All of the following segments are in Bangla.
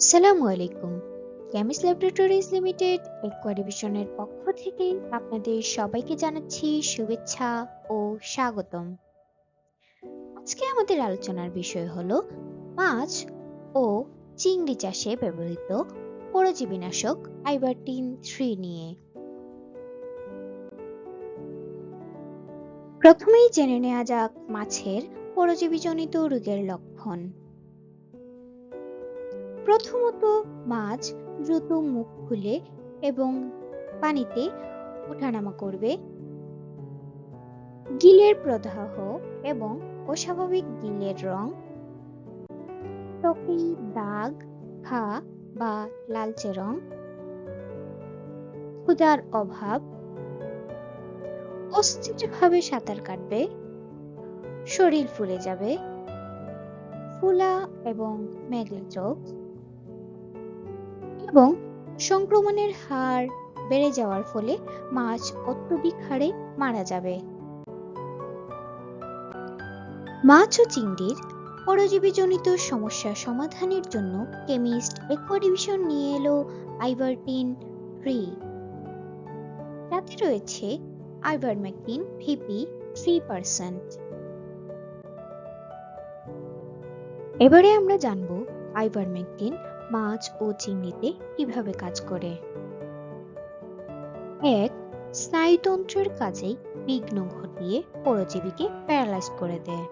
আসসালামু আলাইকুম। কেমিস্ট ল্যাবরেটরিজ লিমিটেড একোয়া ডিভিশনের পক্ষ থেকে আপনাদের সবাইকে জানাচ্ছি শুভেচ্ছা ও স্বাগতম। আজকে আমাদের আলোচনার বিষয় হলো মাছ ও চিংড়ি চাষে ব্যবহৃত পরজীবীনাশক আইবারটিন থ্রি নিয়ে। প্রথমেই জেনে নেওয়া যাক মাছের পরজীবীজনিত রোগের লক্ষণ। প্রথমত মাছ দ্রুত মুখ খুলে এবং পানিতে ওঠানামা করবে। গিলের প্রদাহ এবং অস্বাভাবিক গিলের রং। ত্বকে দাগ, ঘা বা লালচে রং। ক্ষুধার অভাব। অস্থিরভাবে সাঁতার কাটবে। শরীর ফুলে যাবে। ফুলা এবং মেঘলা চোখ। এবং সংক্রমণের হার বেড়ে যাওয়ার ফলে মাছ অত্যধিক হারে মারা যাবে। মাছ ও চিংড়ির পরজীবীজনিত সমস্যা সমাধানের জন্য কেমিস্ট একোয়া ডিভিশন নিয়ে এলো আইভারটিন ফ্রি তাতে রয়েছে আইভারমেকটিন ভিপি থ্রি পার্সেন্ট। এবারে আমরা জানব আইভারমেকটিন মাছ ও চিংড়িতে কীভাবে কাজ করে? এক, স্নায়ুতন্ত্রের কাজেই বিঘ্ন ঘটিয়ে পরজীবীকে প্যারালাইজ করে দেয়।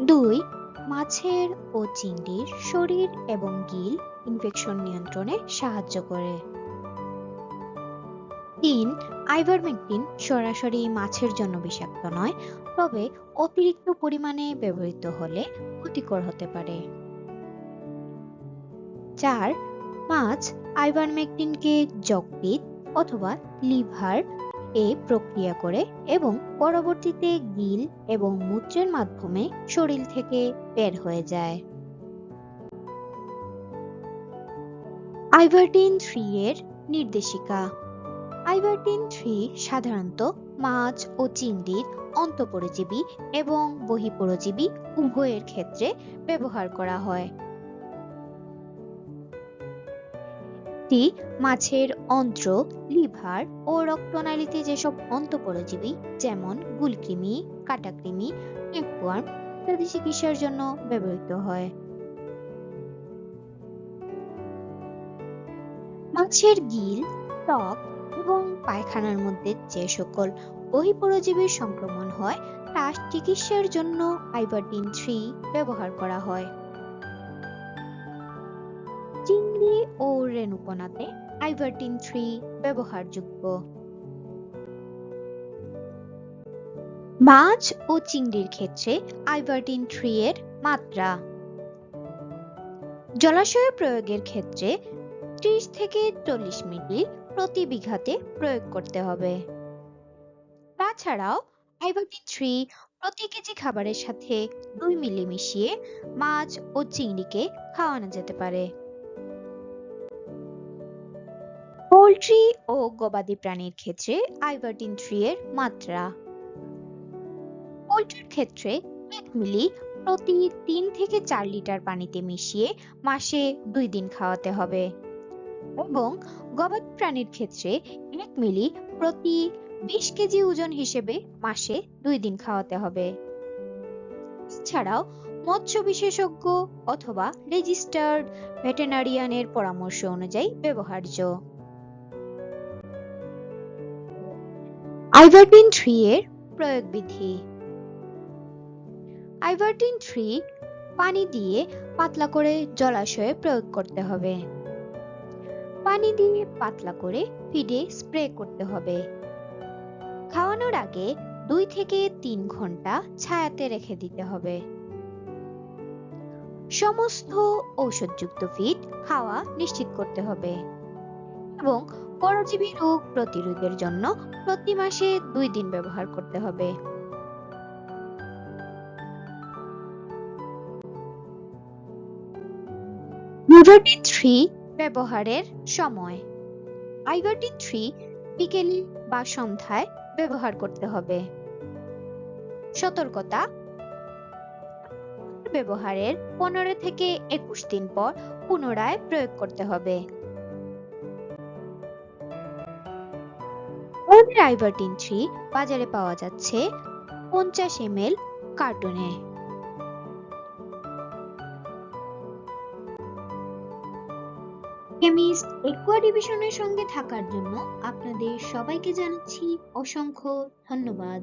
দুই, মাছের ও চিংড়ির শরীর এবং গিল ইনফেকশন নিয়ন্ত্রণে সাহায্য করে। তিন, আইভারমেকটিন সরাসরি মাছের জন্য বিষাক্ত নয়, তবে অতিরিক্ত পরিমাণে ব্যবহৃত হলে ক্ষতিকর হতে পারে। চার মাছ আইভারমেকটিনকে যকৃৎ অথবা লিভার এ প্রক্রিয়া করে এবং পরবর্তীতে গিল এবং মূত্রের মাধ্যমে শরীর থেকে বের হয়ে যায়। আইভারটিন থ্রি এর নির্দেশিকা। আইভারটিন থ্রি সাধারণত মাছ ও চিংড়ির অন্তঃপরজীবী এবং বহিঃপরজীবী উভয়ের ক্ষেত্রে ব্যবহার করা হয়। এটি মাছের অন্ত্র, লিভার ও রক্তনালীতে যেসব অন্তঃপরজীবী, যেমন গুলকৃমি, কাটাকৃমি টেপওয়ার্ম ইত্যাদি চিকিৎসার জন্য ব্যবহৃত হয়। মাছের গিল ত্বক এবং পায়খানার মধ্যে যে সকল বহিঃপরজীবীর সংক্রমণ হয়, তার চিকিৎসার জন্য আইভারটিন থ্রি ব্যবহার করা হয়। ও রেণুপনাতে আইভারটিন থ্রি ব্যবহারযোগ্য। মাছ ও চিংড়ির ক্ষেত্রে আইভারটিন থ্রি এর মাত্রা। জলাশয়ে প্রয়োগের ক্ষেত্রে ত্রিশ থেকে চল্লিশ মিলি প্রতি বিঘাতে প্রয়োগ করতে হবে। তাছাড়াও আইভারটিন থ্রি প্রতি কেজি খাবারের সাথে দুই মিলি মিশিয়ে মাছ ও চিংড়িকে খাওয়ানো যেতে পারে। পোল্ট্রি ও গবাদি প্রাণীর ক্ষেত্রে আইভারটিন থ্রি এর মাত্রা। পোল্ট্রির ক্ষেত্রে এক মিলি প্রতি তিন থেকে চার লিটার পানিতে মিশিয়ে মাসে দুই দিন খাওয়াতে হবে। এবং গবাদি প্রাণীর ক্ষেত্রে এক মিলি প্রতি বিশ কেজি ওজন হিসেবে মাসে দুই দিন খাওয়াতে হবে। এছাড়াও মৎস্য বিশেষজ্ঞ অথবা রেজিস্টার্ড ভেটেনারিয়ানের পরামর্শ অনুযায়ী ব্যবহার্য। আইভারটিন থ্রি এর প্রয়োগ বিধি। আইভারটিন থ্রি পানি দিয়ে পাতলা করে জলাশয়ে প্রয়োগ করতে হবে। পানি দিয়ে পাতলা করে ফিডে স্প্রে করতে হবে। খাওয়ানোর আগে দুই থেকে তিন ঘণ্টা ছায়াতে রেখে দিতে হবে। সমস্ত ঔষধযুক্ত ফিড খাওয়া নিশ্চিত করতে হবে এবং পরজীবী রোগ প্রতিরোধের জন্য প্রতি মাসে দুই দিন ব্যবহার করতে হবে। থ্রি ব্যবহারের সময়। আইভারটিন থ্রি বিকেল বা সন্ধ্যায় ব্যবহার করতে হবে। সতর্কতা। ব্যবহারের পনেরো থেকে একুশ দিন পর পুনরায় প্রয়োগ করতে হবে। আমাদের আইভারটিন থ্রি বাজারে পাওয়া যাচ্ছে পঞ্চাশ এম এল কার্টুনে। কেমিস্ট একুয়া ডিভিশনের সঙ্গে থাকার জন্য আপনাদের সবাইকে জানাচ্ছি অসংখ্য ধন্যবাদ।